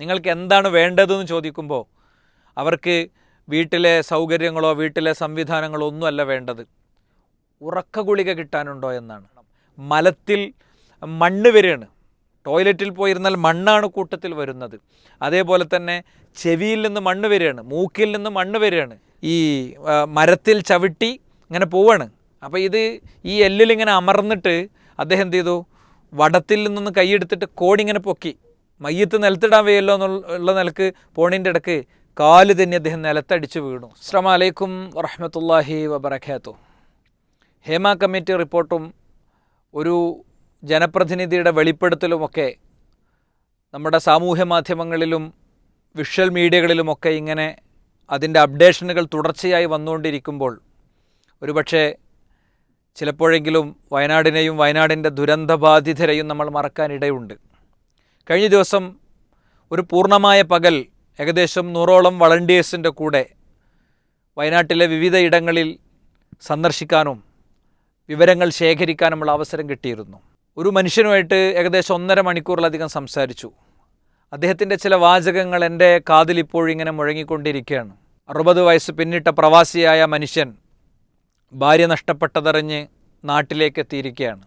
നിങ്ങൾക്ക് എന്താണ് വേണ്ടതെന്ന് ചോദിക്കുമ്പോൾ അവർക്ക് വീട്ടിലെ സൗകര്യങ്ങളോ വീട്ടിലെ സംവിധാനങ്ങളോ ഒന്നുമല്ല വേണ്ടത്. ഉറക്ക ഗുളിക കിട്ടാനുണ്ടോ എന്നാണ്. മലത്തിൽ മണ്ണ് വരികയാണ് ടോയ്ലറ്റിൽ പോയിരുന്നാൽ മണ്ണാണ് കൂട്ടത്തിൽ വരുന്നത്. അതേപോലെ തന്നെ ചെവിയിൽ നിന്ന് മണ്ണ് വരികയാണ് മൂക്കിൽ നിന്ന് മണ്ണ് വരികയാണ് ഈ മരത്തിൽ ചവിട്ടി ഇങ്ങനെ പോവാണ്. അപ്പോൾ ഇത് ഈ എല്ലിൽ ഇങ്ങനെ അമർന്നിട്ട് അദ്ദേഹം എന്ത് ചെയ്തു? വടത്തിൽ നിന്നൊന്ന് കൈയെടുത്തിട്ട് കോടിങ്ങനെ പൊക്കി. മയ്യത്ത് നിലത്തിടാൻ വയ്യല്ലോ എന്നുള്ള നിലയ്ക്ക് പോണിന്റെ ഇടയ്ക്ക് കാൽ തന്നെ അദ്ദേഹം നിലത്തടിച്ച് വീണു. അസ്ലാം വലൈക്കും വറഹമത്തല്ലാഹി വബർക്കാത്തു ഹേമ കമ്മിറ്റി റിപ്പോർട്ടും ഒരു ജനപ്രതിനിധിയുടെ വെളിപ്പെടുത്തലുമൊക്കെ നമ്മുടെ സാമൂഹ്യ മാധ്യമങ്ങളിലും വിഷ്വൽ മീഡിയകളിലുമൊക്കെ ഇങ്ങനെ അതിന്റെ അപ്ഡേഷനുകൾ തുടർച്ചയായി വന്നുകൊണ്ടിരിക്കുമ്പോൾ ഒരുപക്ഷെ ചിലപ്പോഴെങ്കിലും വയനാടിനെയും വയനാടിന്റെ ദുരന്തബാധിതരെയും നമ്മൾ മറക്കാനിടയുണ്ട് കഴിഞ്ഞ ദിവസം ഒരു പൂർണമായ പകൽ ഏകദേശം നൂറോളം വളണ്ടിയേഴ്സിന്റെ കൂടെ വയനാട്ടിലെ വിവിധ ഇടങ്ങളിൽ സന്ദർശിക്കാനും വിവരങ്ങൾ ശേഖരിക്കാനുമുള്ള അവസരം കിട്ടിയിരുന്നു. ഒരു മനുഷ്യനുമായിട്ട് ഏകദേശം ഒന്നര മണിക്കൂറിലധികം സംസാരിച്ചു. അദ്ദേഹത്തിന്റെ ചില വാചകങ്ങൾ എന്റെ കാതിൽ ഇപ്പോഴിങ്ങനെ മുഴങ്ങിക്കൊണ്ടിരിക്കുകയാണ്. അറുപത് വയസ്സ് പിന്നിട്ട പ്രവാസിയായ മനുഷ്യൻ ഭാര്യ നഷ്ടപ്പെട്ടതറിഞ്ഞ് നാട്ടിലേക്ക് എത്തിയിരിക്കുകയാണ്.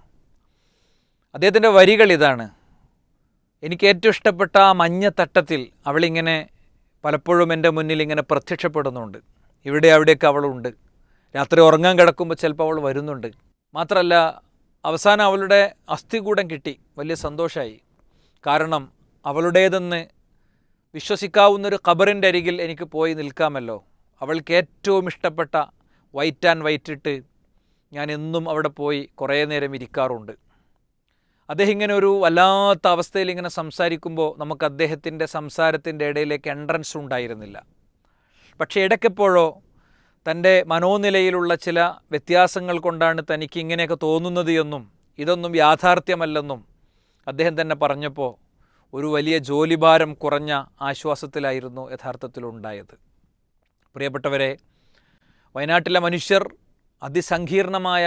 അദ്ദേഹത്തിന്റെ വരികൾ ഇതാണ്. എനിക്ക് ഏറ്റവും ഇഷ്ടപ്പെട്ട ആ മഞ്ഞ തട്ടത്തിൽ അവളിങ്ങനെ പലപ്പോഴും എന്റെ മുന്നിൽ ഇങ്ങനെ പ്രത്യക്ഷപ്പെടുന്നുണ്ട്. ഇവിടെ അവിടെയൊക്കെ അവളുണ്ട്. രാത്രി ഉറങ്ങാൻ കിടക്കുമ്പോൾ ചിലപ്പോൾ അവൾ വരുന്നുണ്ട്. മാത്രമല്ല അവസാനം അവളുടെ അസ്ഥികൂടം കിട്ടി. വലിയ സന്തോഷമായി കാരണം അവളുടേതെന്ന് വിശ്വസിക്കാവുന്നൊരു ഖബറിന്റെ അരികിൽ എനിക്ക് പോയി നിൽക്കാമല്ലോ. അവൾക്ക് ഏറ്റവും ഇഷ്ടപ്പെട്ട വൈറ്റ് ആൻഡ് വൈറ്റ് ഇട്ട് ഞാൻ എന്നും അവിടെ പോയി കുറേ നേരം ഇരിക്കാറുണ്ട്. അദ്ദേഹം ഇങ്ങനെ ഒരു വല്ലാത്ത അവസ്ഥയിൽ ഇങ്ങനെ സംസാരിക്കുമ്പോൾ നമുക്ക് അദ്ദേഹത്തിന്റെ സംസാരത്തിന്റെ ഇടയിലേക്ക് എൻട്രൻസ് ഉണ്ടായിരുന്നില്ല. പക്ഷേ ഇടയ്ക്കെപ്പോഴോ തന്റെ മനോനിലയിലുള്ള ചില വ്യത്യാസങ്ങൾ കൊണ്ടാണ് തനിക്ക് ഇങ്ങനെയൊക്കെ തോന്നുന്നത് എന്നും ഇതൊന്നും യാഥാർത്ഥ്യമല്ലെന്നും അദ്ദേഹം തന്നെ പറഞ്ഞപ്പോൾ ഒരു വലിയ ജോലിഭാരം കുറഞ്ഞ ആശ്വാസത്തിലായിരുന്നു യഥാർത്ഥത്തിലുണ്ടായത്. പ്രിയപ്പെട്ടവരെ വയനാട്ടിലെ മനുഷ്യർ അതിസങ്കീർണമായ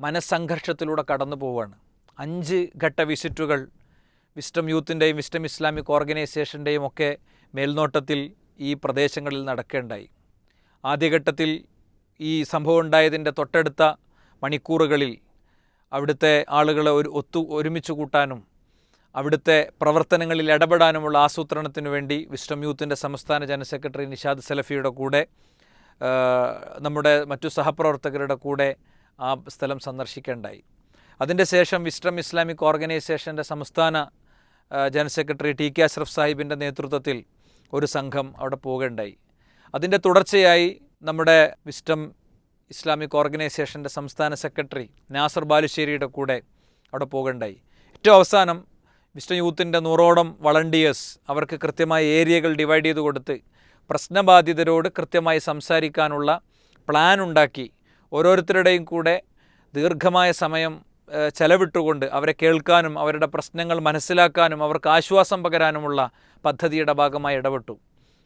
മനസ്സംഘർഷത്തിലൂടെ കടന്നു പോവുകയാണ് അഞ്ച് ഘട്ട വിസിറ്റുകൾ. വിസ്റ്റം യൂത്തിന്റെയും വിസ്റ്റം ഇസ്ലാമിക് ഓർഗനൈസേഷന്റെയും ഒക്കെ മേൽനോട്ടത്തിൽ ഈ പ്രദേശങ്ങളിൽ നടക്കേണ്ടായി. ആദ്യഘട്ടത്തിൽ ഈ സംഭവം ഉണ്ടായതിന്റെ തൊട്ടടുത്ത മണിക്കൂറുകളിൽ അവിടുത്തെ ആളുകളെ ഒരു ഒത്തു ഒരുമിച്ച് കൂട്ടാനും അവിടുത്തെ പ്രവർത്തനങ്ങളിൽ ഇടപെടാനുമുള്ള ആസൂത്രണത്തിനു വേണ്ടി വിസ്റ്റം യൂത്തിന്റെ സംസ്ഥാന ജനറൽ സെക്രട്ടറി നിഷാദ് സലഫിയുടെ കൂടെ നമ്മുടെ മറ്റു സഹപ്രവർത്തകരുടെ കൂടെ ആ സ്ഥലം സന്ദർശിക്കേണ്ടായി. അതിന്റെ ശേഷം വിസ്റ്റം ഇസ്ലാമിക് ഓർഗനൈസേഷന്റെ സംസ്ഥാന general secretary T K Ashraf സാഹിബിന്റെ നേതൃത്വത്തിൽ ഒരു സംഘം അവിടെ പോകേണ്ടായി. അതിന്റെ തുടർച്ചയായി നമ്മുടെ വിസ്റ്റം ഇസ്ലാമിക് ഓർഗനൈസേഷന്റെ സംസ്ഥാന സെക്രട്ടറി നാസർ ബാലുശ്ശേരിയുടെ കൂടെ അവിടെ പോകേണ്ടായി. ഏറ്റവും അവസാനം വിസ്റ്റം യൂത്തിന്റെ നൂറോളം വളണ്ടിയേഴ്സ് അവർക്ക് കൃത്യമായ ഏരിയകൾ ഡിവൈഡ് ചെയ്ത് കൊടുത്ത് പ്രശ്നബാധിതരോട് കൃത്യമായി സംസാരിക്കാനുള്ള പ്ലാൻ ഉണ്ടാക്കി. ഓരോരുത്തരുടെയും കൂടെ ദീർഘമായ സമയം ചെലവിട്ടുകൊണ്ട് അവരെ കേൾക്കാനും അവരുടെ പ്രശ്നങ്ങൾ മനസ്സിലാക്കാനും അവർക്ക് ആശ്വാസം പകരാനുമുള്ള പദ്ധതിയുടെ ഭാഗമായി ഇടപെട്ടു.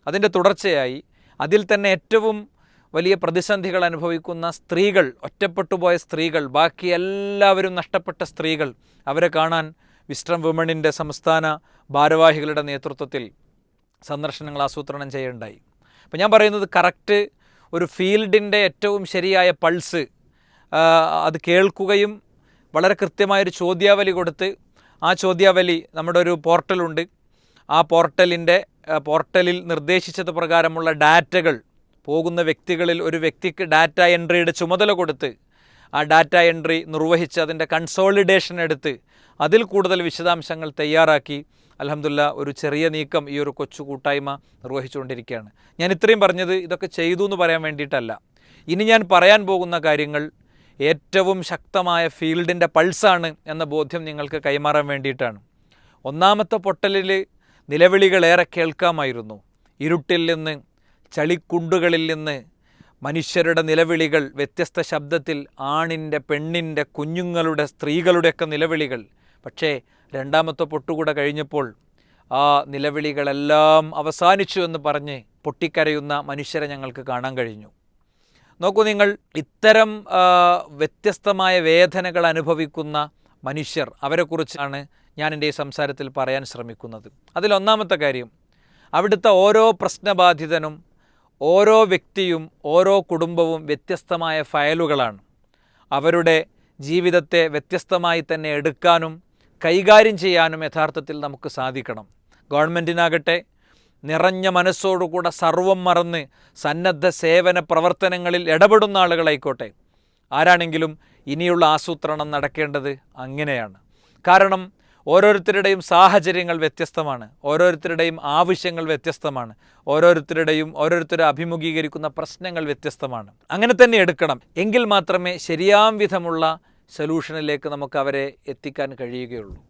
അതിന്റെ തുടർച്ചയായി അതിൽ തന്നെ ഏറ്റവും വലിയ പ്രതിസന്ധികൾ അനുഭവിക്കുന്ന സ്ത്രീകൾ ഒറ്റപ്പെട്ടുപോയ സ്ത്രീകൾ ബാക്കി എല്ലാവരും നഷ്ടപ്പെട്ട സ്ത്രീകൾ അവരെ കാണാൻ വിസ്ട്രം വിമണിന്റെ സംസ്ഥാന ഭാരവാഹികളുടെ നേതൃത്വത്തിൽ സന്ദർശനങ്ങൾ ആസൂത്രണം ചെയ്യുണ്ടായി അപ്പോൾ ഞാൻ പറയുന്നത് കറക്റ്റ് ഒരു ഫീൽഡിന്റെ ഏറ്റവും ശരിയായ പൾസ് അത് കേൾക്കുകയും വളരെ കൃത്യമായൊരു ചോദ്യാവലി കൊടുത്ത് ആ ചോദ്യാവലി നമ്മുടെ ഒരു പോർട്ടലുണ്ട്. ആ പോർട്ടലിന്റെ പോർട്ടലിൽ നിർദ്ദേശിച്ചത് പ്രകാരമുള്ള ഡാറ്റകൾ പോകുന്ന വ്യക്തികളിൽ ഒരു വ്യക്തിക്ക് ഡാറ്റ എൻട്രിയുടെ ചുമതല കൊടുത്ത് ആ ഡാറ്റ എൻട്രി നിർവഹിച്ച് അതിന്റെ കൺസോളിഡേഷൻ എടുത്ത് അതിൽ കൂടുതൽ വിശദാംശങ്ങൾ തയ്യാറാക്കി. അലഹമുല്ല ഒരു ചെറിയ നീക്കം ഈ ഒരു കൊച്ചു കൂട്ടായ്മ നിർവഹിച്ചുകൊണ്ടിരിക്കുകയാണ്. ഞാൻ ഇത്രയും പറഞ്ഞത് ഇതൊക്കെ ചെയ്തു എന്ന് പറയാൻ വേണ്ടിയിട്ടല്ല. ഇനി ഞാൻ പറയാൻ പോകുന്ന കാര്യങ്ങൾ ഏറ്റവും ശക്തമായ ഫീൽഡിന്റെ പൾസാണ് എന്ന ബോധ്യം നിങ്ങൾക്ക് കൈമാറാൻ വേണ്ടിയിട്ടാണ്. ഒന്നാമത്തെ പൊട്ടലിൽ നിലവിളികളേറെ കേൾക്കാമായിരുന്നു. ഇരുട്ടിൽ നിന്ന് ചളിക്കുണ്ടുകളിൽ നിന്ന് മനുഷ്യരുടെ നിലവിളികൾ വ്യത്യസ്ത ശബ്ദത്തിൽ ആണിന്റെ പെണ്ണിന്റെ കുഞ്ഞുങ്ങളുടെ സ്ത്രീകളുടെയൊക്കെ നിലവിളികൾ. പക്ഷേ രണ്ടാമത്തെ പൊട്ടുകൂടെ കഴിഞ്ഞപ്പോൾ ആ നിലവിളികളെല്ലാം അവസാനിച്ചു എന്ന് പറഞ്ഞ് പൊട്ടിക്കരയുന്ന മനുഷ്യരെ ഞങ്ങൾക്ക് കാണാൻ കഴിഞ്ഞു. നോക്കൂ നിങ്ങൾ ഇത്തരം വ്യത്യസ്തമായ വേദനകൾ അനുഭവിക്കുന്ന മനുഷ്യർ അവരെക്കുറിച്ചാണ് ഞാൻ എന്റെ ഈ സംസാരത്തിൽ പറയാൻ ശ്രമിക്കുന്നത്. അതിലൊന്നാമത്തെ കാര്യം അവിടുത്തെ ഓരോ പ്രശ്നബാധിതനും ഓരോ വ്യക്തിയും ഓരോ കുടുംബവും വ്യത്യസ്തമായ ഫയലുകളാണ്. അവരുടെ ജീവിതത്തെ വ്യത്യസ്തമായി തന്നെ എടുക്കാനും കൈകാര്യം ചെയ്യാനും യഥാർത്ഥത്തിൽ നമുക്ക് സാധിക്കണം. ഗവൺമെന്റിനാകട്ടെ നിറഞ്ഞ മനസ്സോടുകൂടെ സർവം മറന്ന് സന്നദ്ധ സേവന പ്രവർത്തനങ്ങളിൽ ഇടപെടുന്ന ആളുകളായിക്കോട്ടെ. ആരാണെങ്കിലും ഇനിയുള്ള ആസൂത്രണം നടക്കേണ്ടത് അങ്ങനെയാണ്. കാരണം ഓരോരുത്തരുടെയും സാഹചര്യങ്ങൾ വ്യത്യസ്തമാണ് ഓരോരുത്തരുടെയും ആവശ്യങ്ങൾ വ്യത്യസ്തമാണ് ഓരോരുത്തരുടെയും ഓരോരുത്തരും അഭിമുഖീകരിക്കുന്ന പ്രശ്നങ്ങൾ വ്യത്യസ്തമാണ്. അങ്ങനെ തന്നെ എടുക്കണം. എങ്കിൽ മാത്രമേ ശരിയാം വിധമുള്ള സൊല്യൂഷനിലേക്ക് നമുക്ക് അവരെ എത്തിക്കാൻ കഴിയുകയുള്ളൂ.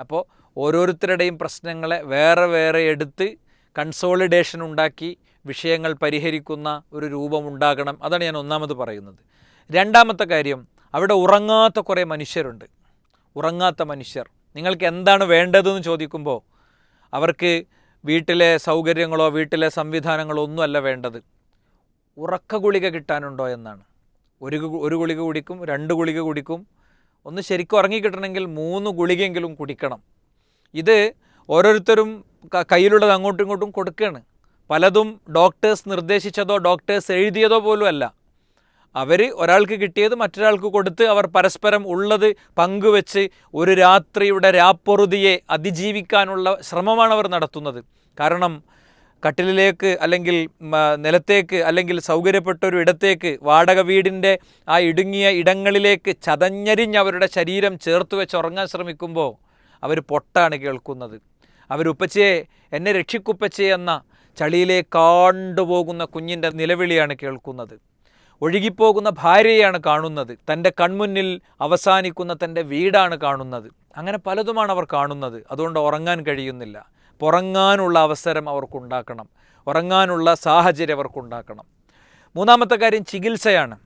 അപ്പോൾ ഓരോരുത്തരുടെയും പ്രശ്നങ്ങളെ വേറെ വേറെ എടുത്ത് കൺസോളിഡേഷൻ ഉണ്ടാക്കി വിഷയങ്ങൾ പരിഹരിക്കുന്ന ഒരു രൂപം ഉണ്ടാകണം. അതാണ് ഞാൻ ഒന്നാമത് പറയുന്നത്. രണ്ടാമത്തെ കാര്യം അവിടെ ഉറങ്ങാത്ത കുറേ മനുഷ്യരുണ്ട്. ഉറങ്ങാത്ത മനുഷ്യർ. നിങ്ങൾക്ക് എന്താണ് വേണ്ടതെന്ന് ചോദിക്കുമ്പോൾ അവർക്ക് വീട്ടിലെ സൗകര്യങ്ങളോ വീട്ടിലെ സംവിധാനങ്ങളോ ഒന്നുമല്ല വേണ്ടത്. ഉറക്ക ഗുളിക കിട്ടാനുണ്ടോ എന്നാണ്. ഒരു ഒരു ഗുളിക കുടിക്കും രണ്ട് ഗുളിക കുടിക്കും. ഒന്ന് ശരിക്കും ഉറങ്ങിക്കിട്ടണമെങ്കിൽ മൂന്ന് ഗുളികയെങ്കിലും കുടിക്കണം. ഇത് ഓരോരുത്തരും കയ്യിലുള്ളത് അങ്ങോട്ടും ഇങ്ങോട്ടും കൊടുക്കുകയാണ്. പലതും ഡോക്ടേഴ്സ് നിർദ്ദേശിച്ചതോ ഡോക്ടേഴ്സ് എഴുതിയതോ പോലും അല്ല. അവർ ഒരാൾക്ക് കിട്ടിയത് മറ്റൊരാൾക്ക് കൊടുത്ത് അവർ പരസ്പരം ഉള്ളത് പങ്കുവെച്ച് ഒരു രാത്രിയുടെ രാപ്പൊറുതിയെ അതിജീവിക്കാനുള്ള ശ്രമമാണ് അവർ നടത്തുന്നത്. കാരണം കട്ടിലിലേക്ക് അല്ലെങ്കിൽ നിലത്തേക്ക് അല്ലെങ്കിൽ സൗകര്യപ്പെട്ട ഒരു ഇടത്തേക്ക് വാടക വീടിന്റെ ആ ഇടുങ്ങിയ ഇടങ്ങളിലേക്ക് ചതഞ്ഞരിഞ്ഞ് അവരുടെ ശരീരം ചേർത്ത് വെച്ച് ഉറങ്ങാൻ ശ്രമിക്കുമ്പോൾ അവർ പൊട്ടാണ് കേൾക്കുന്നത്. അവരുപ്പച്ചയെ എന്നെ രക്ഷിക്കുപ്പച്ചേ എന്ന ചളിയിലേക്ക് കാണ്ടുപോകുന്ന കുഞ്ഞിന്റെ നിലവിളിയാണ് കേൾക്കുന്നത്. ഒഴുകിപ്പോകുന്ന ഭാര്യയാണ് കാണുന്നത്. തന്റെ കൺമുന്നിൽ അവസാനിക്കുന്ന തന്റെ വീടാണ് കാണുന്നത്. അങ്ങനെ പലതുമാണ് അവർ കാണുന്നത്. അതുകൊണ്ട് ഉറങ്ങാൻ കഴിയുന്നില്ല. പുറങ്ങാനുള്ള അവസരം അവർക്കുണ്ടാക്കണം. ഉറങ്ങാനുള്ള സാഹചര്യം അവർക്കുണ്ടാക്കണം. മൂന്നാമത്തെ കാര്യം ചികിത്സയാണ്.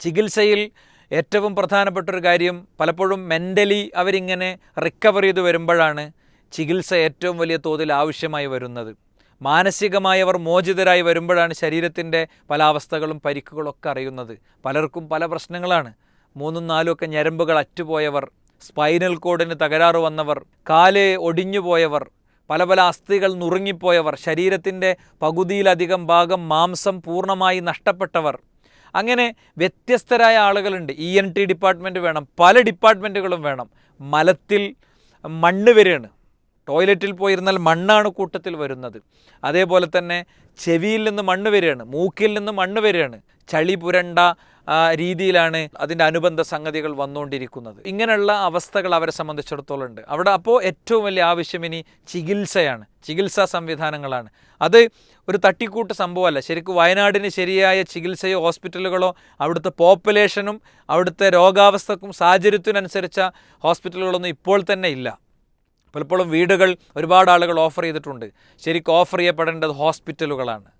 ചികിത്സയിൽ ഏറ്റവും പ്രധാനപ്പെട്ട ഒരു കാര്യം പലപ്പോഴും മെന്റലി അവരിങ്ങനെ റിക്കവർ ചെയ്ത് വരുമ്പോഴാണ് ചികിത്സ ഏറ്റവും വലിയ തോതിൽ ആവശ്യമായി വരുന്നത്. മാനസികമായി അവർ മോചിതരായി വരുമ്പോഴാണ് ശരീരത്തിന്റെ പല അവസ്ഥകളും പരിക്കുകളൊക്കെ അറിയുന്നത്. പലർക്കും പല പ്രശ്നങ്ങളാണ്. മൂന്നും നാലും ഒക്കെ ഞരമ്പുകൾ അറ്റുപോയവർ സ്പൈനൽ കോഡിന് തകരാറ് വന്നവർ കാൽ ഒടിഞ്ഞുപോയവർ പല പല അസ്ഥികൾ നുറുങ്ങിപ്പോയവർ ശരീരത്തിന്റെ പകുതിയിലധികം ഭാഗം മാംസം പൂർണമായി നഷ്ടപ്പെട്ടവർ. അങ്ങനെ വ്യത്യസ്തരായ ആളുകളുണ്ട്. ഇ എൻ ടി ഡിപ്പാർട്ട്മെന്റ് വേണം പല ഡിപ്പാർട്ട്മെന്റുകളും വേണം. മലത്തിൽ മണ്ണ് വരെയാണ്. ടോയ്ലറ്റിൽ പോയിരുന്നാൽ മണ്ണാണ് കൂട്ടത്തിൽ വരുന്നത്. അതേപോലെ തന്നെ ചെവിയിൽ നിന്ന് മണ്ണ് വരികയാണ് മൂക്കിൽ നിന്ന് മണ്ണ് വരികയാണ്. ചളി പുരണ്ട രീതിയിലാണ് അതിന്റെ അനുബന്ധ സംഗതികൾ വന്നുകൊണ്ടിരിക്കുന്നത്. ഇങ്ങനെയുള്ള അവസ്ഥകൾ അവരെ സംബന്ധിച്ചിടത്തോളം ഉണ്ട്. അവിടെ അപ്പോൾ ഏറ്റവും വലിയ ആവശ്യം ഇനി ചികിത്സയാണ്. ചികിത്സാ സംവിധാനങ്ങളാണ്. അത് ഒരു തട്ടിക്കൂട്ട് സംഭവമല്ല. ശരിക്കും വയനാടിന് ശരിയായ ചികിത്സയോ ഹോസ്പിറ്റലുകളോ അവിടുത്തെ പോപ്പുലേഷനും അവിടുത്തെ രോഗാവസ്ഥക്കും സാഹചര്യത്തിനനുസരിച്ച ഹോസ്പിറ്റലുകളൊന്നും ഇപ്പോൾ തന്നെ ഇല്ല. പലപ്പോഴും വീടുകൾ ഒരുപാട് ആളുകൾ ഓഫർ ചെയ്തിട്ടുണ്ട്. ശരിക്കും ഓഫർ ചെയ്യപ്പെടേണ്ടത് ഹോസ്പിറ്റലുകളാണ്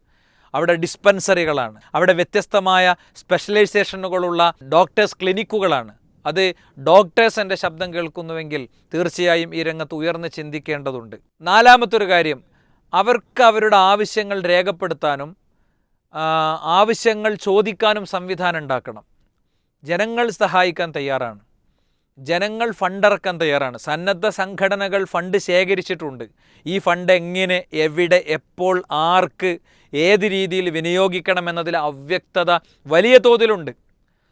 അവിടെ ഡിസ്പെൻസറികളാണ് അവിടെ വ്യത്യസ്തമായ സ്പെഷ്യലൈസേഷനുകളുള്ള ഡോക്ടേഴ്സ് ക്ലിനിക്കുകളാണ് അത് ഡോക്ടേഴ്സ് എന്റെ ശബ്ദം കേൾക്കുന്നുവെങ്കിൽ തീർച്ചയായും ഈ രംഗത്ത് ഉയർന്ന് ചിന്തിക്കേണ്ടതുണ്ട്. നാലാമത്തൊരു കാര്യം അവർക്ക് അവരുടെ ആവശ്യങ്ങൾ രേഖപ്പെടുത്താനും ആവശ്യങ്ങൾ ചോദിക്കാനും സംവിധാനം ഉണ്ടാക്കണം. ജനങ്ങൾ സഹായിക്കാൻ തയ്യാറാണ്. ജനങ്ങൾ ഫണ്ടിറക്കാൻ തയ്യാറാണ്. സന്നദ്ധ സംഘടനകൾ ഫണ്ട് ശേഖരിച്ചിട്ടുണ്ട്. ഈ ഫണ്ട് എങ്ങനെ എവിടെ എപ്പോൾ ആർക്ക് ഏത് രീതിയിൽ വിനിയോഗിക്കണമെന്നതിൽ അവ്യക്തത വലിയ തോതിലുണ്ട്.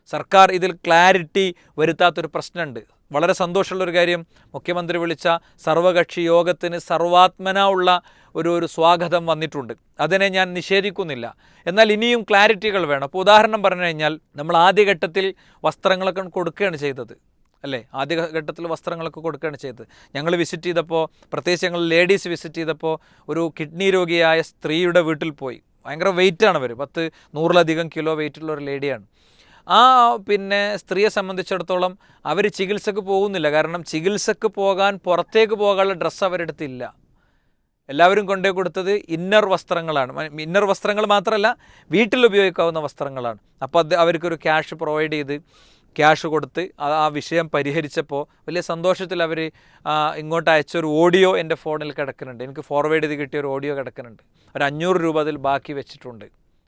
സർക്കാർ ഇതിൽ ക്ലാരിറ്റി വരുത്താത്തൊരു പ്രശ്നമുണ്ട്. വളരെ സന്തോഷമുള്ളൊരു കാര്യം മുഖ്യമന്ത്രി വിളിച്ച സർവകക്ഷി യോഗത്തിന് സർവാത്മന ഉള്ള ഒരു ഒരു സ്വാഗതം വന്നിട്ടുണ്ട്. അതിനെ ഞാൻ നിഷേധിക്കുന്നില്ല. എന്നാൽ ഇനിയും ക്ലാരിറ്റികൾ വേണം. അപ്പോൾ ഉദാഹരണം പറഞ്ഞു കഴിഞ്ഞാൽ നമ്മൾ ആദ്യഘട്ടത്തിൽ വസ്ത്രങ്ങളൊക്കെ കൊടുക്കുകയാണ് ചെയ്തത്. അല്ലേ? ആദ്യഘട്ടത്തിൽ വസ്ത്രങ്ങളൊക്കെ കൊടുക്കുകയാണ് ചെയ്തത്. ഞങ്ങൾ വിസിറ്റ് ചെയ്തപ്പോൾ പ്രത്യേകിച്ച് ഞങ്ങൾ ലേഡീസ് വിസിറ്റ് ചെയ്തപ്പോൾ ഒരു കിഡ്നി രോഗിയായ സ്ത്രീയുടെ വീട്ടിൽ പോയി. ഭയങ്കര വെയിറ്റാണ് അവർ പത്ത് നൂറിലധികം കിലോ വെയിറ്റുള്ള ഒരു ലേഡിയാണ് ആ പിന്നെ സ്ത്രീയെ സംബന്ധിച്ചിടത്തോളം അവർ ചികിത്സക്ക് പോകുന്നില്ല. കാരണം ചികിത്സക്ക് പോകാൻ പുറത്തേക്ക് പോകാനുള്ള ഡ്രസ്സ് അവരെടുത്തില്ല. എല്ലാവരും കൊണ്ടേ കൊടുത്തത് ഇന്നർ വസ്ത്രങ്ങളാണ്. ഇന്നർ വസ്ത്രങ്ങൾ മാത്രമല്ല വീട്ടിൽ ഉപയോഗിക്കാവുന്ന വസ്ത്രങ്ങളാണ്. അപ്പോൾ അത് അവർക്കൊരു ക്യാഷ് പ്രൊവൈഡ് ചെയ്ത് ക്യാഷ് കൊടുത്ത് ആ വിഷയം പരിഹരിച്ചപ്പോൾ വലിയ സന്തോഷത്തിൽ അവർ ഇങ്ങോട്ട് അയച്ചൊരു ഓഡിയോ എന്റെ ഫോണിൽ കിടക്കുന്നുണ്ട്. എനിക്ക് ഫോർവേഡ് ചെയ്ത് കിട്ടിയ ഒരു ഓഡിയോ കിടക്കുന്നുണ്ട്. ഒരു അഞ്ഞൂറ് രൂപ അതിൽ ബാക്കി വെച്ചിട്ടുണ്ട്.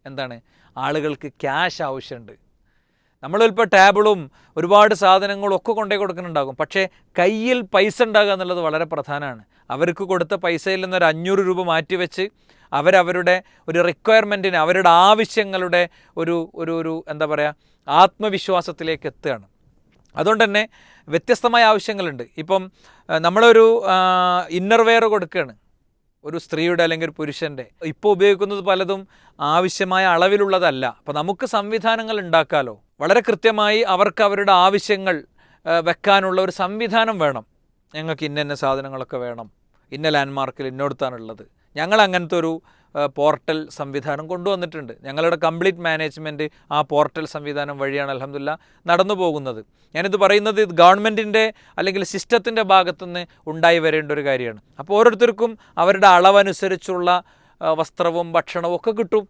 എന്താണ്? ആളുകൾക്ക് ക്യാഷ് ആവശ്യമുണ്ട്. നമ്മളിപ്പോൾ ടേബിളും ഒരുപാട് സാധനങ്ങളും ഒക്കെ കൊണ്ടേ കൊടുക്കുന്നുണ്ടാകും. പക്ഷേ കയ്യിൽ പൈസ ഉണ്ടാകുക എന്നുള്ളത് വളരെ പ്രധാനമാണ്. അവർക്ക് കൊടുത്ത പൈസയിൽ നിന്നൊരു അഞ്ഞൂറ് രൂപ മാറ്റിവെച്ച് അവരവരുടെ ഒരു റിക്വയർമെന്റിന് അവരുടെ ആവശ്യങ്ങളുടെ ഒരു ഒരു ഒരു എന്താ പറയുക ആത്മവിശ്വാസത്തിലേക്ക് എത്തുകയാണ്. അതുകൊണ്ട് തന്നെ വ്യത്യസ്തമായ ആവശ്യങ്ങളുണ്ട്. ഇപ്പം നമ്മളൊരു ഇന്നർവെയർ കൊടുക്കുകയാണ്. ഒരു സ്ത്രീയുടെ അല്ലെങ്കിൽ ഒരു പുരുഷന്റെ ഇപ്പോൾ ഉപയോഗിക്കുന്നത് പലതും ആവശ്യമായ അളവിലുള്ളതല്ല. അപ്പോൾ നമുക്ക് സംവിധാനങ്ങൾ ഉണ്ടാക്കാമല്ലോ വളരെ കൃത്യമായി അവർക്ക് അവരുടെ ആവശ്യങ്ങൾ വെക്കാനുള്ള ഒരു സംവിധാനം വേണം. ഞങ്ങൾക്ക് ഇന്ന സാധനങ്ങളൊക്കെ വേണം. ഇന്ന ലാൻഡ്മാർക്കിൽ ഇന്നോടുത്താണുള്ളത്. ഞങ്ങൾ അങ്ങനത്തെ ഒരു പോർട്ടൽ സംവിധാനം കൊണ്ടുവന്നിട്ടുണ്ട്. ഞങ്ങളുടെ കംപ്ലീറ്റ് മാനേജ്മെന്റ് ആ പോർട്ടൽ സംവിധാനം വഴിയാണ് അലഹമില്ല നടന്നു പോകുന്നത്. ഞാനിത് പറയുന്നത് ഇത് ഗവൺമെന്റിന്റെ അല്ലെങ്കിൽ സിസ്റ്റത്തിന്റെ ഭാഗത്തുനിന്ന് ഉണ്ടായി വരേണ്ട ഒരു കാര്യമാണ്. അപ്പോൾ ഓരോരുത്തർക്കും അവരുടെ അളവനുസരിച്ചുള്ള വസ്ത്രവും ഭക്ഷണവും ഒക്കെ കിട്ടും.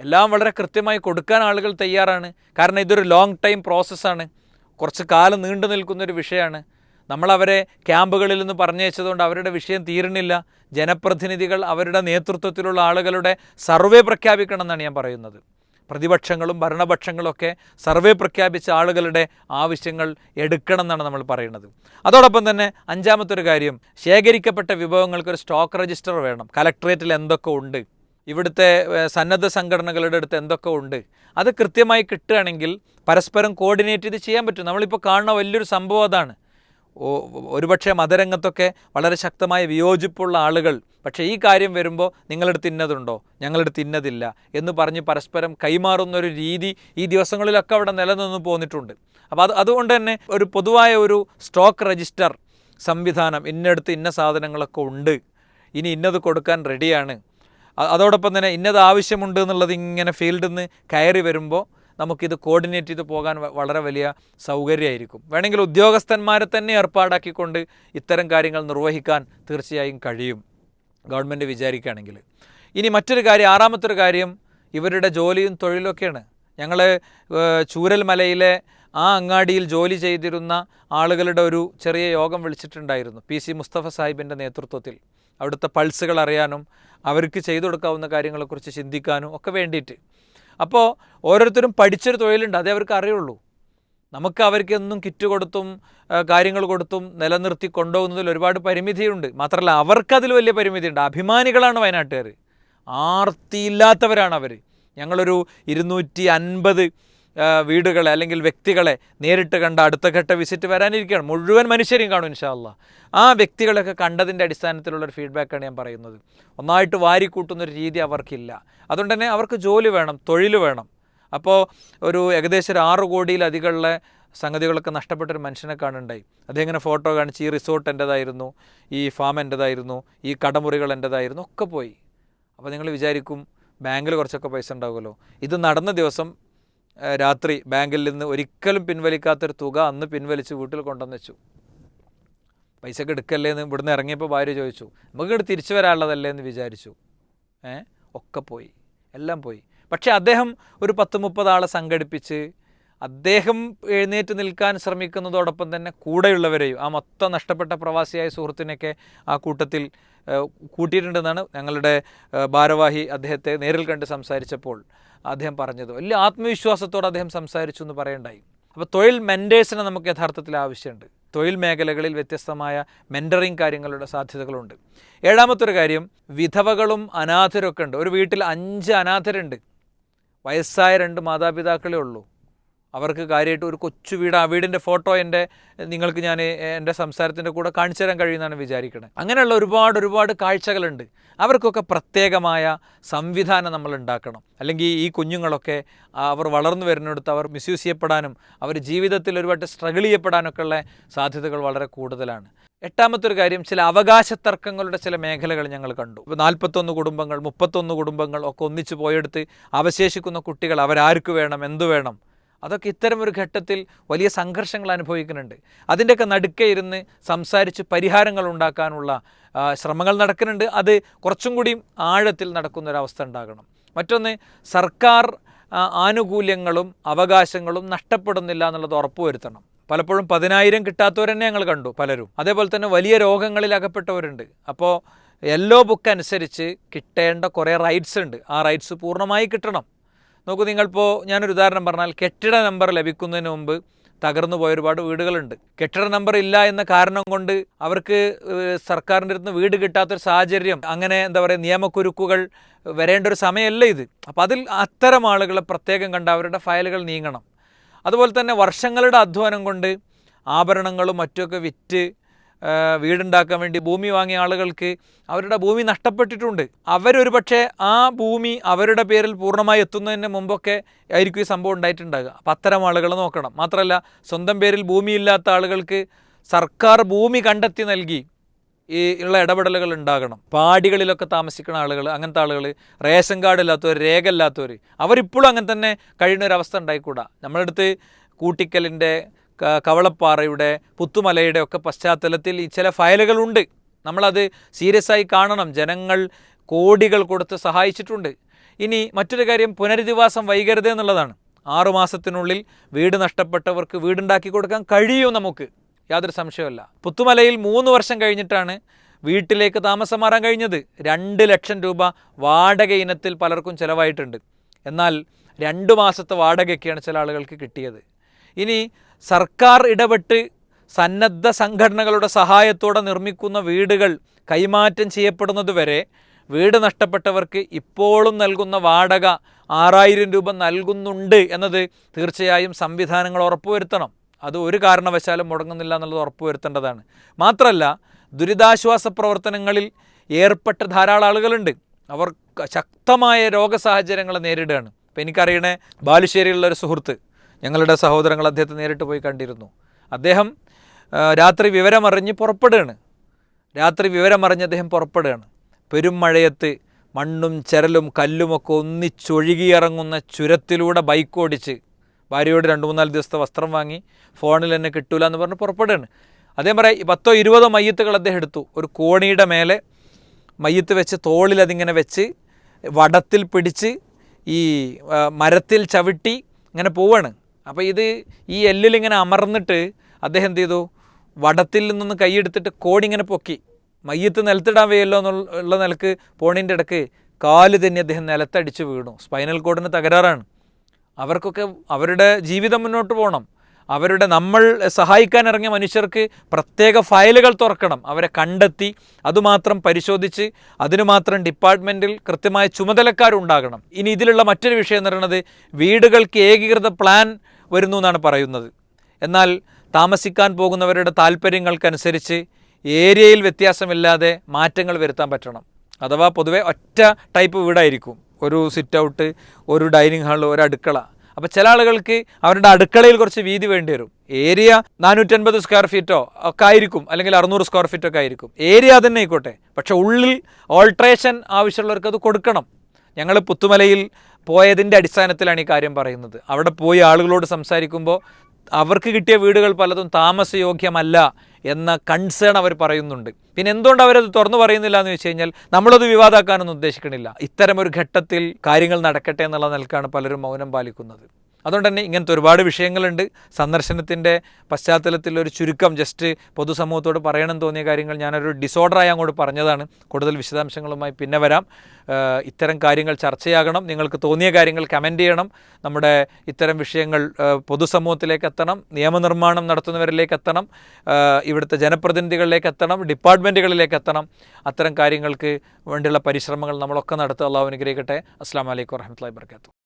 എല്ലാം വളരെ കൃത്യമായി കൊടുക്കാൻ ആളുകൾ തയ്യാറാണ്. കാരണം ഇതൊരു ലോങ് ടൈം പ്രോസസ്സാണ് കുറച്ച് കാലം നീണ്ടു നിൽക്കുന്നൊരു വിഷയമാണ്. നമ്മളവരെ ക്യാമ്പുകളിൽ നിന്ന് പറഞ്ഞയച്ചതുകൊണ്ട് അവരുടെ വിഷയം തീരണില്ല ജനപ്രതിനിധികൾ അവരുടെ നേതൃത്വത്തിലുള്ള ആളുകളുടെ സർവേ പ്രഖ്യാപിക്കണം എന്നാണ് ഞാൻ പറയുന്നത്. പ്രതിപക്ഷങ്ങളും ഭരണപക്ഷങ്ങളൊക്കെ സർവേ പ്രഖ്യാപിച്ച ആളുകളുടെ ആവശ്യങ്ങൾ എടുക്കണം എന്നാണ് നമ്മൾ പറയുന്നത്. അതോടൊപ്പം തന്നെ അഞ്ചാമത്തെ ഒരു കാര്യം ശേഖരിക്കപ്പെട്ട വിഭവങ്ങൾക്ക് ഒരു സ്റ്റോക്ക് രജിസ്റ്റർ വേണം. കലക്ട്രേറ്റിൽ എന്തൊക്കെ ഉണ്ട്? ഇവിടുത്തെ സന്നദ്ധ സംഘടനകളുടെ അടുത്ത് എന്തൊക്കെ ഉണ്ട്? അത് കൃത്യമായി കിട്ടുകയാണെങ്കിൽ പരസ്പരം കോർഡിനേറ്റ് ചെയ്ത് ചെയ്യാൻ പറ്റും. നമ്മളിപ്പോൾ കാണുന്ന വലിയൊരു സംഭവം അതാണ്. ഒരുപക്ഷെ മതരംഗത്തൊക്കെ വളരെ ശക്തമായ വിയോജിപ്പുള്ള ആളുകൾ. പക്ഷേ ഈ കാര്യം വരുമ്പോൾ നിങ്ങളെടുത്ത് ഇന്നതുണ്ടോ ഞങ്ങളെടുത്ത് ഇന്നതില്ല എന്ന് പറഞ്ഞ് പരസ്പരം കൈമാറുന്ന ഒരു രീതി ഈ ദിവസങ്ങളിലൊക്കെ അവിടെ നിലനിന്ന് പോന്നിട്ടുണ്ട്. അപ്പോൾ അത് അതുകൊണ്ട് തന്നെ ഒരു പൊതുവായ ഒരു സ്റ്റോക്ക് രജിസ്റ്റർ സംവിധാനം ഇന്നടുത്ത് ഇന്ന സാധനങ്ങളൊക്കെ ഉണ്ട്. ഇനി ഇന്നത് കൊടുക്കാൻ റെഡിയാണ്. അതോടൊപ്പം തന്നെ ഇന്നത് ആവശ്യമുണ്ട് എന്നുള്ളത് ഇങ്ങനെ ഫീൽഡിൽ നിന്ന് കയറി വരുമ്പോൾ നമുക്കിത് കോർഡിനേറ്റ് ചെയ്ത് പോകാൻ വളരെ വലിയ സൗകര്യമായിരിക്കും. വേണമെങ്കിൽ ഉദ്യോഗസ്ഥന്മാരെ തന്നെ ഏർപ്പാടാക്കിക്കൊണ്ട് ഇത്തരം കാര്യങ്ങൾ നിർവഹിക്കാൻ തീർച്ചയായും കഴിയും. ഗവൺമെന്റ് വിചാരിക്കുകയാണെങ്കിൽ. ഇനി മറ്റൊരു കാര്യം ആറാമത്തൊരു കാര്യം ഇവരുടെ ജോലിയും തൊഴിലൊക്കെയാണ്. ഞങ്ങൾ ചൂരൽമലയിലെ ആ അങ്ങാടിയിൽ ജോലി ചെയ്തിരുന്ന ആളുകളുടെ ഒരു ചെറിയ യോഗം വിളിച്ചിട്ടുണ്ടായിരുന്നു പി സി മുസ്തഫ സാഹിബിന്റെ നേതൃത്വത്തിൽ. അവിടുത്തെ പൾസുകൾ അറിയാനും അവർക്ക് ചെയ്തു കൊടുക്കാവുന്ന കാര്യങ്ങളെക്കുറിച്ച് ചിന്തിക്കാനും ഒക്കെ വേണ്ടിയിട്ട്. അപ്പോൾ ഓരോരുത്തരും പഠിച്ചൊരു തൊഴിലുണ്ട് അതേ അവർക്ക് അറിയുള്ളൂ. നമുക്ക് അവർക്ക് എന്നും കിറ്റ് കൊടുത്തും കാര്യങ്ങൾ കൊടുത്തും നിലനിർത്തി കൊണ്ടുപോകുന്നതിൽ ഒരുപാട് പരിമിതിയുണ്ട്. മാത്രമല്ല അവർക്കതിൽ വലിയ പരിമിതിയുണ്ട്. അഭിമാനികളാണ് വയനാട്ടുകാർ ആർത്തിയില്ലാത്തവരാണ് അവർ ഞങ്ങളൊരു ഇരുന്നൂറ്റി അൻപത് വീടുകളെ അല്ലെങ്കിൽ വ്യക്തികളെ നേരിട്ട് കണ്ട അടുത്ത ഘട്ട വിസിറ്റ് വരാനിരിക്കുകയാണ്. മുഴുവൻ മനുഷ്യരെയും കാണും ഇൻഷാല്ല ആ വ്യക്തികളൊക്കെ കണ്ടതിന്റെ അടിസ്ഥാനത്തിലുള്ളൊരു ഫീഡ്ബാക്കാണ് ഞാൻ പറയുന്നത്. ഒന്നായിട്ട് വാരിക്കൂട്ടുന്നൊരു രീതി അവർക്കില്ല. അതുകൊണ്ട് തന്നെ അവർക്ക് ജോലി വേണം തൊഴിൽ വേണം. അപ്പോൾ ഒരു ഏകദേശം ഒരു ആറ് കോടിയിലധികമുള്ള സംഗതികളൊക്കെ നഷ്ടപ്പെട്ടൊരു മനുഷ്യനെ കാണുണ്ടായി അദ്ദേഹം ഫോട്ടോ കാണിച്ച് ഈ റിസോർട്ട് എന്റെതായിരുന്നു ഈ ഫാം എന്റെതായിരുന്നു ഈ കടമുറികൾ എന്റെതായിരുന്നു ഒക്കെ പോയി. അപ്പോൾ നിങ്ങൾ വിചാരിക്കും ബാങ്കിൽ കുറച്ചൊക്കെ പൈസ ഉണ്ടാവുമല്ലോ. ഇത് നടന്ന ദിവസം രാത്രി ബാങ്കിൽ നിന്ന് ഒരിക്കലും പിൻവലിക്കാത്തൊരു തുക അന്ന് പിൻവലിച്ച് വീട്ടിൽ കൊണ്ടുവന്ന് വെച്ചു. പൈസക്ക് എടുക്കല്ലേ എന്ന് ഇവിടുന്ന് ഇറങ്ങിയപ്പോൾ ഭാര്യ ചോദിച്ചു നമുക്ക് തിരിച്ചു വരാനുള്ളതല്ലേ? എന്ന് വിചാരിച്ചു. ഏ ഒക്കെ പോയി. എല്ലാം പോയി. പക്ഷേ അദ്ദേഹം ഒരു പത്ത് മുപ്പത് ആളെ സംഘടിപ്പിച്ച് അദ്ദേഹം എഴുന്നേറ്റ് നിൽക്കാൻ ശ്രമിക്കുന്നതോടൊപ്പം തന്നെ കൂടെയുള്ളവരെയും ആ മൊത്തം നഷ്ടപ്പെട്ട പ്രവാസിയായ സുഹൃത്തിനെയൊക്കെ ആ കൂട്ടത്തിൽ കൂട്ടിയിട്ടുണ്ടെന്നാണ് ഞങ്ങളുടെ ഭാരവാഹി അദ്ദേഹത്തെ നേരിൽ കണ്ട് സംസാരിച്ചപ്പോൾ അദ്ദേഹം പറഞ്ഞത്. വലിയ ആത്മവിശ്വാസത്തോടെ അദ്ദേഹം സംസാരിച്ചു എന്ന് പറയണ്ടായി. അപ്പോൾ തൊഴിൽ മെന്റേഴ്സിനെ നമുക്ക് യഥാർത്ഥത്തിൽ ആവശ്യമുണ്ട്. തൊഴിൽ മേഖലകളിൽ വ്യത്യസ്തമായ മെന്ററിങ് കാര്യങ്ങളുടെ സാധ്യതകളുണ്ട്. ഏഴാമത്തൊരു കാര്യം വിധവകളും അനാഥരൊക്കെ ഉണ്ട്. ഒരു വീട്ടിൽ അഞ്ച് അനാഥരുണ്ട്. വയസ്സായ രണ്ട് മാതാപിതാക്കളേ ഉള്ളൂ. അവർക്ക് കാര്യമായിട്ട് ഒരു കൊച്ചു വീട് ആ വീടിന്റെ ഫോട്ടോ എന്റെ നിങ്ങൾക്ക് ഞാൻ എന്റെ സംസാരത്തിന്റെ കൂടെ കാണിച്ചു തരാൻ കഴിയുമെന്നാണ് വിചാരിക്കുന്നത് അങ്ങനെയുള്ള ഒരുപാട് ഒരുപാട് കാഴ്ചകളുണ്ട്. അവർക്കൊക്കെ പ്രത്യേകമായ സംവിധാനം നമ്മൾ ഉണ്ടാക്കണം. അല്ലെങ്കിൽ ഈ കുഞ്ഞുങ്ങളൊക്കെ അവർ വളർന്നു വരുന്നിടത്ത് അവർ മിസ്യൂസ് ചെയ്യപ്പെടാനും അവർ ജീവിതത്തിൽ ഒരുപാട് സ്ട്രഗിൾ ചെയ്യപ്പെടാനൊക്കെ ഉള്ള സാധ്യതകൾ വളരെ കൂടുതലാണ്. എട്ടാമത്തെ ഒരു കാര്യം ചില അവകാശ തർക്കങ്ങളുടെ ചില മേഖലകൾ ഞങ്ങൾ കണ്ടു. ഇപ്പോൾ നാൽപ്പത്തൊന്ന് കുടുംബങ്ങൾ മുപ്പത്തൊന്ന് കുടുംബങ്ങൾ ഒക്കെ ഒന്നിച്ചു പോയെടുത്ത് അവശേഷിക്കുന്ന കുട്ടികൾ അവരാർക്ക് വേണം എന്തു വേണം? അതൊക്കെ ഇത്തരം ഒരു ഘട്ടത്തിൽ വലിയ സംഘർഷങ്ങൾ അനുഭവിക്കുന്നുണ്ട്. അതിന്റെയൊക്കെ നടുക്കെ ഇരുന്ന് സംസാരിച്ച് പരിഹാരങ്ങൾ ഉണ്ടാക്കാനുള്ള ശ്രമങ്ങൾ നടക്കുന്നുണ്ട്. അത് കുറച്ചും കൂടി ആഴത്തിൽ നടക്കുന്നൊരവസ്ഥ ഉണ്ടാകണം. മറ്റൊന്ന് സർക്കാർ ആനുകൂല്യങ്ങളും അവകാശങ്ങളും നഷ്ടപ്പെടുന്നില്ല എന്നുള്ളത് ഉറപ്പുവരുത്തണം പലപ്പോഴും പതിനായിരം കിട്ടാത്തവർ തന്നെ ഞങ്ങൾ കണ്ടു പലരും. അതേപോലെ തന്നെ വലിയ രോഗങ്ങളിൽ അകപ്പെട്ടവരുണ്ട്. അപ്പോൾ യെല്ലോ ബുക്ക് അനുസരിച്ച് കിട്ടേണ്ട കുറേ റൈറ്റ്സ് ഉണ്ട്. ആ റൈറ്റ്സ് പൂർണമായി കിട്ടണം. നോക്കൂ നിങ്ങളിപ്പോൾ ഞാനൊരു ഉദാഹരണം പറഞ്ഞാൽ കെട്ടിട നമ്പർ ലഭിക്കുന്നതിന് മുമ്പ് തകർന്നു പോയ ഒരുപാട് വീടുകളുണ്ട്. കെട്ടിട നമ്പർ ഇല്ല എന്ന കാരണം കൊണ്ട് അവർക്ക് സർക്കാരിന്റെ അടുത്ത് വീട് കിട്ടാത്തൊരു സാഹചര്യം അങ്ങനെ എന്താ പറയുക നിയമക്കുരുക്കുകൾ വരേണ്ട ഒരു സമയമല്ല ഇത്. അപ്പോൾ അതിൽ അത്തരം ആളുകളെ പ്രത്യേകം കണ്ട് അവരുടെ ഫയലുകൾ നീങ്ങണം. അതുപോലെ തന്നെ വർഷങ്ങളുടെ അധ്വാനം കൊണ്ട് ആഭരണങ്ങളും മറ്റുമൊക്കെ വിറ്റ് വീടുണ്ടാക്കാൻ വേണ്ടി ഭൂമി വാങ്ങിയ ആളുകൾക്ക് അവരുടെ ഭൂമി നഷ്ടപ്പെട്ടിട്ടുണ്ട്. അവരൊരു പക്ഷേ ആ ഭൂമി അവരുടെ പേരിൽ പൂർണമായി എത്തുന്നതിന് മുമ്പൊക്കെ ആയിരിക്കും ഈ സംഭവം ഉണ്ടായിട്ടുണ്ടാകുക അപ്പം അത്തരം ആളുകൾ നോക്കണം. മാത്രമല്ല സ്വന്തം പേരിൽ ഭൂമിയില്ലാത്ത ആളുകൾക്ക് സർക്കാർ ഭൂമി കണ്ടെത്തി നൽകി ഈ ഉള്ള ഇടപെടലുകൾ ഉണ്ടാകണം. പാടികളിലൊക്കെ താമസിക്കുന്ന ആളുകൾ അങ്ങനത്തെ ആളുകൾ റേഷൻ കാർഡ് ഇല്ലാത്തവർ രേഖ ഇല്ലാത്തവർ അവരിപ്പോഴും അങ്ങനെ തന്നെ കഴിയുന്ന ഒരു അവസ്ഥ ഉണ്ടായിക്കൂടാ. നമ്മളടുത്ത് കൂട്ടിക്കലിന്റെ കവളപ്പാറയുടെ പുത്തുമലയുടെ ഒക്കെ പശ്ചാത്തലത്തിൽ ഈ ചില ഫയലുകളുണ്ട്. നമ്മളത് സീരിയസ് ആയി കാണണം. ജനങ്ങൾ കോടികൾ കൊടുത്ത് സഹായിച്ചിട്ടുണ്ട്. ഇനി മറ്റൊരു കാര്യം പുനരധിവാസം വൈകരുത് എന്നുള്ളതാണ്. ആറുമാസത്തിനുള്ളിൽ വീട് നഷ്ടപ്പെട്ടവർക്ക് വീടുണ്ടാക്കി കൊടുക്കാൻ കഴിയും നമുക്ക്. യാതൊരു സംശയമല്ല. പുത്തുമലയിൽ മൂന്ന് വർഷം കഴിഞ്ഞിട്ടാണ് വീട്ടിലേക്ക് താമസം മാറാൻ കഴിഞ്ഞത്. രണ്ട് ലക്ഷം രൂപ വാടക ഇനത്തിൽ പലർക്കും ചിലവായിട്ടുണ്ട്. എന്നാൽ രണ്ട് മാസത്തെ വാടകയൊക്കെയാണ് ചില ആളുകൾക്ക് കിട്ടിയത്. ഇനി സർക്കാർ ഇടപെട്ട് സന്നദ്ധ സംഘടനകളുടെ സഹായത്തോടെ നിർമ്മിക്കുന്ന വീടുകൾ കൈമാറ്റം ചെയ്യപ്പെടുന്നത് വരെ വീട് നഷ്ടപ്പെട്ടവർക്ക് ഇപ്പോഴും നൽകുന്ന വാടക ആറായിരം രൂപ നൽകുന്നുണ്ട് എന്നത് തീർച്ചയായും സംവിധാനങ്ങൾ ഉറപ്പുവരുത്തണം. അത് ഒരു കാരണവശാലും മുടങ്ങുന്നില്ല എന്നുള്ളത് ഉറപ്പുവരുത്തേണ്ടതാണ്. മാത്രമല്ല ദുരിതാശ്വാസ പ്രവർത്തനങ്ങളിൽ ഏർപ്പെട്ട ധാരാളം ആളുകളുണ്ട്. അവർ ശക്തമായ രോഗസാഹചര്യങ്ങളെ നേരിടുകയാണ്. ഇപ്പം എനിക്കറിയണേ ബാലുശ്ശേരിയിലുള്ള ഒരു സുഹൃത്ത് ഞങ്ങളുടെ സഹോദരങ്ങൾ അദ്ദേഹത്തെ നേരിട്ട് പോയി കണ്ടിരുന്നു. അദ്ദേഹം രാത്രി വിവരമറിഞ്ഞ് പുറപ്പെടുകയാണ്. രാത്രി വിവരമറിഞ്ഞ് അദ്ദേഹം പുറപ്പെടുകയാണ്. പെരും മഴയത്ത് മണ്ണും ചരലും കല്ലുമൊക്കെ ഒന്നിച്ചൊഴുകിയിറങ്ങുന്ന ചുരത്തിലൂടെ ബൈക്ക് ഓടിച്ച് ഭാര്യയോട് രണ്ട് മൂന്നാൽ ദിവസത്തെ വസ്ത്രം വാങ്ങി ഫോണിൽ എന്നെ കിട്ടൂല എന്ന് പറഞ്ഞ് പുറപ്പെടുകയാണ്. അദ്ദേഹം പറയാം പത്തോ ഇരുപതോ മയ്യത്തുകൾ അദ്ദേഹം എടുത്തു. ഒരു കോണിയുടെ മേലെ മയ്യത്ത് വെച്ച് തോളിൽ അതിങ്ങനെ വെച്ച് വടത്തിൽ പിടിച്ച് ഈ മരത്തിൽ ചവിട്ടി ഇങ്ങനെ പോവാണ്. അപ്പോൾ ഇത് ഈ എല്ലിൽ ഇങ്ങനെ അമർന്നിട്ട് അദ്ദേഹം എന്ത് ചെയ്തു? വടത്തിൽ നിന്ന് കൈയെടുത്തിട്ട് കോടി ഇങ്ങനെ പൊക്കി. മയ്യത്ത് നിലത്തിടാൻ വയ്യല്ലോ എന്നുള്ള നിലയ്ക്ക് പോണിന്റെ ഇടയ്ക്ക് കാൽ തന്നെ അദ്ദേഹം നിലത്തടിച്ച് വീണു. സ്പൈനൽ കോഡിന് തകരാറാണ്. അവർക്കൊക്കെ അവരുടെ ജീവിതം മുന്നോട്ട് പോകണം അവരുടെ നമ്മൾ സഹായിക്കാൻ ഇറങ്ങിയ മനുഷ്യർക്ക് പ്രത്യേക ഫയലുകൾ തുറക്കണം. അവരെ കണ്ടെത്തി അതുമാത്രം പരിശോധിച്ച് അതിനു മാത്രം ഡിപ്പാർട്ട്മെന്റിൽ കൃത്യമായ ചുമതലക്കാരുണ്ടാകണം. ഇനി ഇതിലുള്ള മറ്റൊരു വിഷയം എന്ന് പറയുന്നത് വീടുകൾക്ക് ഏകീകൃത പ്ലാൻ വരുന്നു എന്നാണ് പറയുന്നത്. എന്നാൽ താമസിക്കാൻ പോകുന്നവരുടെ താല്പര്യങ്ങൾക്കനുസരിച്ച് ഏരിയയിൽ വ്യത്യാസമില്ലാതെ മാറ്റങ്ങൾ വരുത്താൻ പറ്റണം. അഥവാ പൊതുവേ ഒറ്റ ടൈപ്പ് വീടായിരിക്കും. ഒരു സിറ്റ് ഔട്ട് ഒരു ഡൈനിങ് ഹാൾ ഒരു അടുക്കള. അപ്പോൾ ചില ആളുകൾക്ക് അവരുടെ അടുക്കളയിൽ കുറച്ച് വീതി വേണ്ടി വരും. ഏരിയ നാനൂറ്റൻപത് സ്ക്വയർ ഫീറ്റോ ഒക്കെ ആയിരിക്കും അല്ലെങ്കിൽ അറുന്നൂറ് സ്ക്വയർ ഫീറ്റോ ഒക്കെ ആയിരിക്കും. ഏരിയ തന്നെ ആയിക്കോട്ടെ. പക്ഷേ ഉള്ളിൽ ഓൾട്രേഷൻ ആവശ്യമുള്ളവർക്ക് അത് കൊടുക്കണം. ഞങ്ങൾ പുത്തുമലയിൽ പോയതിന്റെ അടിസ്ഥാനത്തിലാണ് ഈ കാര്യം പറയുന്നത്. അവിടെ പോയി ആളുകളോട് സംസാരിക്കുമ്പോൾ അവർക്ക് കിട്ടിയ വീടുകൾ പലതും താമസയോഗ്യമല്ല എന്ന കൺസേൺ അവർ പറയുന്നുണ്ട്. പിന്നെ എന്തുകൊണ്ട് അവരത് തുറന്നു പറയുന്നില്ല എന്ന് വെച്ച് കഴിഞ്ഞാൽ നമ്മളത് വിവാദമാക്കാനൊന്നും ഉദ്ദേശിക്കണില്ല. ഇത്തരമൊരു ഘട്ടത്തിൽ കാര്യങ്ങൾ നടക്കട്ടെ എന്നുള്ള നിലക്കാണ് പലരും മൗനം പാലിക്കുന്നത്. അതുകൊണ്ട് തന്നെ ഇങ്ങനത്തെ ഒരുപാട് വിഷയങ്ങളുണ്ട്. സന്ദർശനത്തിന്റെ പശ്ചാത്തലത്തിൽ ഒരു ചുരുക്കം ജസ്റ്റ് പൊതുസമൂഹത്തോട് പറയണം തോന്നിയ കാര്യങ്ങൾ ഞാനൊരു ഡിസോർഡറായി അങ്ങോട്ട് പറഞ്ഞതാണ്. കൂടുതൽ വിശദാംശങ്ങളുമായി പിന്നെ വരാം. ഇത്തരം കാര്യങ്ങൾ ചർച്ചയാകണം. നിങ്ങൾക്ക് തോന്നിയ കാര്യങ്ങൾ കമന്റ് ചെയ്യണം. നമ്മുടെ ഇത്തരം വിഷയങ്ങൾ പൊതുസമൂഹത്തിലേക്ക് എത്തണം. നിയമനിർമ്മാണം നടത്തുന്നവരിലേക്ക് എത്തണം. ഇവിടുത്തെ ജനപ്രതിനിധികളിലേക്ക് എത്തണം. ഡിപ്പാർട്ട്മെന്റുകളിലേക്ക് എത്തണം. അത്തരം കാര്യങ്ങൾക്ക് വേണ്ടിയുള്ള പരിശ്രമങ്ങൾ നമ്മളൊക്കെ നടത്തുക. അള്ളാഹു അനുഗ്രഹിക്കട്ടെ. അസ്സാം വലൈക്കും വർഹമത്തല്ലാ വർക്കാത്തു